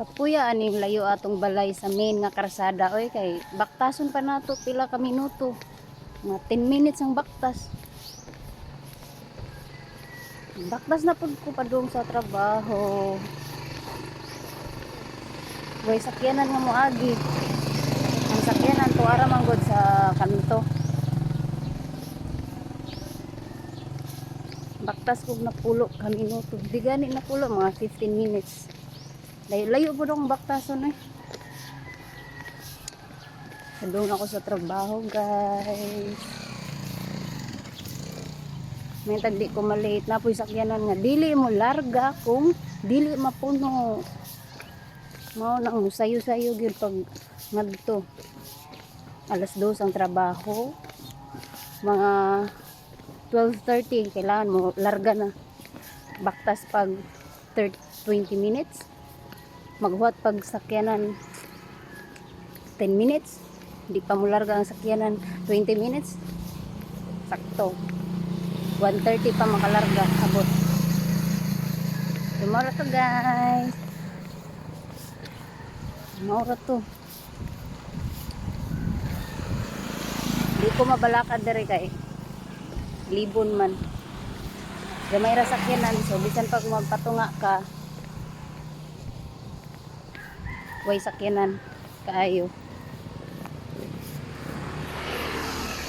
Kapuya ani layo atong balay sa main nga karsada oy kay baktason pa nato pila ka minuto. Mga 10 minutes ang baktas. Baktas na pud ko padung sa trabaho. Way sakyanan nga mo agi. Ang sakyanan to ara man gud sa kanto. Baktas kog na pulo ka minuto. Di gani na pulo mga 15 minutes. Layo-layo po akong baktason eh. Doon ako sa trabaho, guys. May tagdi ko malate na po sakyanan nga. Dili mo larga kung dili mapuno. Mao nang sayo-sayo gyud pag ngadto. Alas 2 ang trabaho. Mga 12.30 kailangan mo larga na. Baktas pag 30, 20 minutes maghuwat pag sakyanan. 10 minutes. Hindi pa mularga ang sakyanan. 20 minutes. Sakto. 1.30 pa makalarga abot. Tomorrow to guys. Tomorrow to. Hindi ko mabalakad dere kay. Libon man. Gamay ra sakyanan. So bisan pag magpatunga ka way sakyanan. Kaayo